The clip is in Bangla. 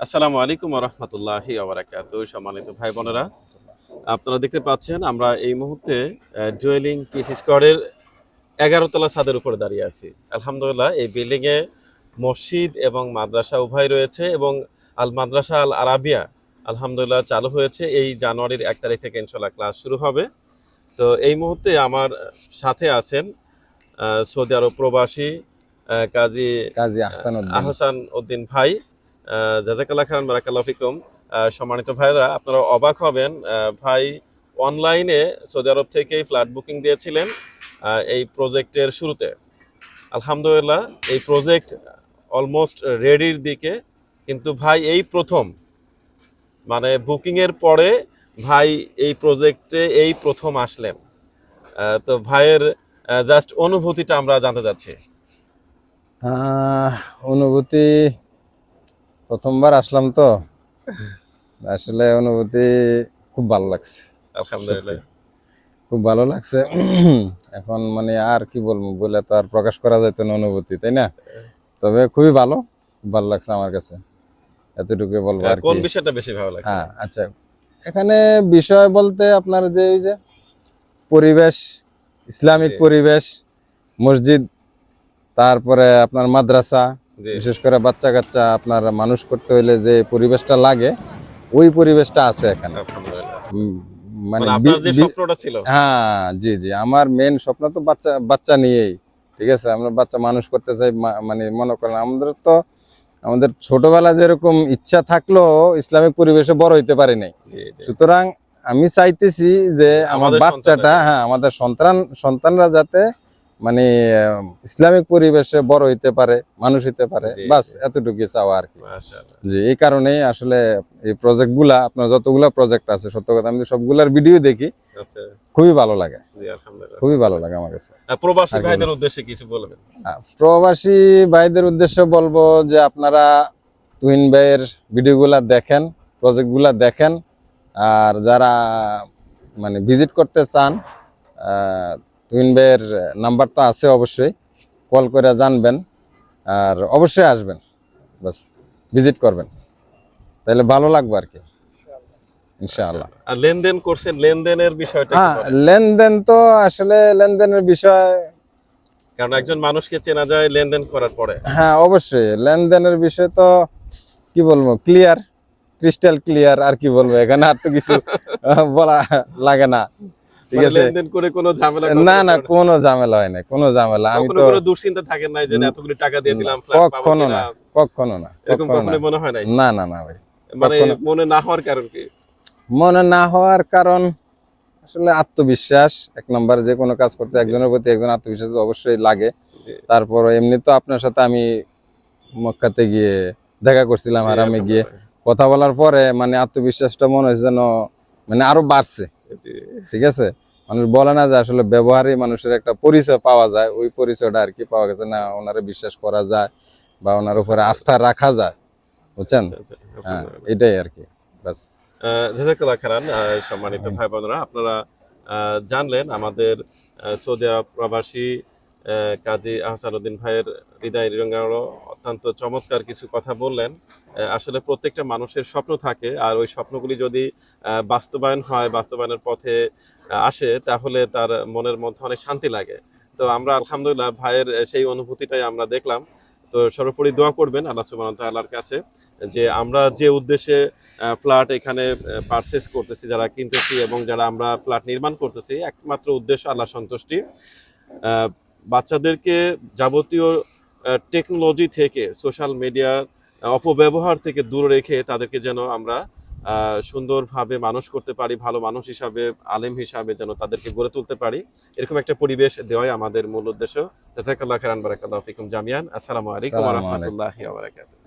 আসসালামু আলাইকুম রহমতুল্লাহি আবরাকাত সম্মানিত ভাই বোনেরা আপনারা দেখতে পাচ্ছেন আমরা এই মুহূর্তে জুয়েলিং পিস স্কোয়ারের এগারো তলা ছাদের উপরে দাঁড়িয়ে আছি। আলহামদুলিল্লাহ এই বিল্ডিং এ মসজিদ এবং মাদ্রাসা উভয় রয়েছে এবং আল মাদ্রাসা আল আরাবিয়া আলহামদুলিল্লাহ চালু হয়েছে। এই জানুয়ারির এক তারিখ থেকে ইনশাল্লাহ ক্লাস শুরু হবে। তো এই মুহূর্তে আমার সাথে আছেন সৌদি আরব প্রবাসী কাজী কাজী আহসান আহসান উদ্দিন ভাই। আহ, জাজাকাল্লাহ খান বারাকাল্লাহ ফিকুম। সম্মানিত ভাইরা আপনারা অবাক হবেন ভাই অনলাইনে সৌদি আরব থেকেই ফ্ল্যাট বুকিং দিয়েছিলেন এই প্রজেক্টের শুরুতে। আলহামদুলিল্লাহ এই প্রজেক্ট অলমোস্ট রেডির দিকে কিন্তু ভাই এই প্রথম। মানে বুকিংয়ের পরে ভাই এই প্রজেক্টে এই প্রথম আসলেন। তো ভাইয়ের জাস্ট অনুভূতিটা আমরা জানতে চাচ্ছি। অনুভূতি প্রথমবার আসলাম তো। আসলে অনুভূতি খুব ভালো লাগছে। আলহামদুলিল্লাহ। খুব ভালো লাগছে। এখন মানে আর কি বলব বলে তো আর প্রকাশ করা যেত না অনুভূতি তাই না? তবে খুবই ভালো খুব ভালো লাগছে আমার কাছে। এতটুকু বলব আর কোন বিষয়টা বেশি ভালো লাগছে? হ্যাঁ আচ্ছা। এখানে বিষয় বলতে আপনার যে ওই যে পরিবেশ ইসলামিক পরিবেশ মসজিদ তারপরে আপনার মাদ্রাসা বিশেষ করে বাচ্চা কাচ্চা আপনার মানুষ করতে হইলে যে পরিবেশটা লাগে ওই পরিবেশটা আছে এখানে। মানে মানে হ্যাঁ জি জি। আমার মেন স্বপ্ন তো বাচ্চা বাচ্চা নিয়েই ঠিক আছে? আমরা বাচ্চা মানুষ করতে চাই মানে মনে করেন আমাদের তো আমাদের ছোটবেলা যেরকম ইচ্ছা থাকল ইসলামিক পরিবেশে বড় হইতে পারি নাই। সুতরাং আমি চাইতেছি যে আমার বাচ্চাটা হ্যাঁ আমাদের সন্তান সন্তানরা যাতে মানে ইসলামিক পরিবেশে বড় হইতে পারে মানুষ হইতে পারে বাস এতটুকু চাওয়া আর কি। জি এই কারণেই আসলে এই প্রজেক্টগুলা আপনার যতগুলা প্রজেক্ট আছে সত্য কথা আমি সবগুলার ভিডিও দেখি আচ্ছা। খুবই ভালো লাগে। খুবই ভালো লাগে আমার কাছে। প্রবাসী ভাইদের উদ্দেশ্যে কিছু বলবেন? প্রবাসী ভাইদের উদ্দেশ্যে বলব যে আপনারা তুহিন ভাইয়ের ভিডিওগুলা দেখেন প্রজেক্টগুলা দেখেন আর যারা মানে ভিজিট করতে চান আহ, তুহিন ভাইয়ের নাম্বার তো আছে অবশ্যই। কল করে জানবেন আর অবশ্যই আসবেন। বাস ভিজিট করবেন। তাহলে ভালো লাগবে আর কি। ইনশাআল্লাহ। আর লেনদেন করছেন লেনদেনের বিষয়টা হ্যাঁ লেনদেন তো আসলে লেনদেনের বিষয় কারণ একজন মানুষকে চেনা যায় লেনদেন করার পরে। হ্যাঁ অবশ্যই। লেনদেনের বিষয় তো কি বলব ক্লিয়ার ক্রিস্টাল ক্লিয়ার আর কি বলব এখানে আর তো কিছু বলা লাগে না। ঠিক মানে আছে? লেনদেন করে কোনো ঝামেলা না না কোনো ঝামেলা হয় না কোনো ঝামেলা। আমি তো কোনো দুশ্চিন্তা থাকে নাই যে না, এতগুলি টাকা দিয়ে দিলাম কখনো না কখনো না এরকম কখনো মনে হয় না না না ভাই মানে মনে না হওয়ার কারণ কি? মনে না হওয়ার কারণ আসলে আত্মবিশ্বাস এক নম্বর যে কোনো কাজ করতে একজনের প্রতি একজন আত্মবিশ্বাস অবশ্যই লাগে। তারপর এমনি তো আপনার সাথে আমি মক্কাতে গিয়ে দেখা করছিলাম আর আমি গিয়ে। কথা বলার পরে মানে আত্মবিশ্বাসটা মনে হয়েছে যেন মানে আরও বাড়ছে। ঠিক আছে? মানুষ বলে না যে আসলে ব্যবহারই মানুষের একটা পরিচয় পাওয়া যায়। ওই পরিচয়টা আর কি পাওয়া গেছে না ওনারে বিশ্বাস করা যায় বা ওনার উপরে আস্থা রাখা যায়। বুঝছেন? আচ্ছা, আচ্ছা, হ্যাঁ এটাই আর কি। জাজাকাল্লাহ খারান সম্মানিত ভাই বোনেরা আপনারা জানলেন আমাদের সৌদি আরব প্রবাসী কাজী আহসানুদ্দিন ভাইয়ের হৃদয় অত্যন্ত চমৎকার কিছু কথা বললেন। আসলে প্রত্যেকটা মানুষের স্বপ্ন থাকে, আর ওই স্বপ্নগুলি যদি বাস্তবায়ন হয়, বাস্তবায়নের পথে আসে, তাহলে তার মনের মধ্যে অনেক শান্তি লাগে। তো আমরা আলহামদুলিল্লাহ ভাইয়ের সেই অনুভূতিটাই আমরা দেখলাম। তো সর্বোপরি দোয়া করবেন আল্লাহ সুবহানাহু ওয়া তাআলার কাছে, যে আমরা যে উদ্দেশ্যে ফ্ল্যাট এখানে পারচেস করতেছি, যারা কিনতেছি এবং যারা আমরা ফ্ল্যাট নির্মাণ করতেছি, একমাত্র উদ্দেশ্য আল্লাহ সন্তুষ্টি। বাচ্চাদেরকে যাবতীয় টেকনোলজি থেকে সোশ্যাল মিডিয়ার অপব্যবহার থেকে দূরে রেখে তাদেরকে যেন আমরা আহ, সুন্দরভাবে মানুষ করতে পারি ভালো মানুষ হিসাবে আলেম হিসাবে যেন তাদেরকে গড়ে তুলতে পারি। এরকম একটা পরিবেশ দেওয়াই আমাদের মূল উদ্দেশ্য। জাজাকাল্লাহ খারান বারাকাল্লাহ ফিকুম জামিয়ান। আসসালামু আলাইকুম রহমতুল্লাহ বারাকাতুহু।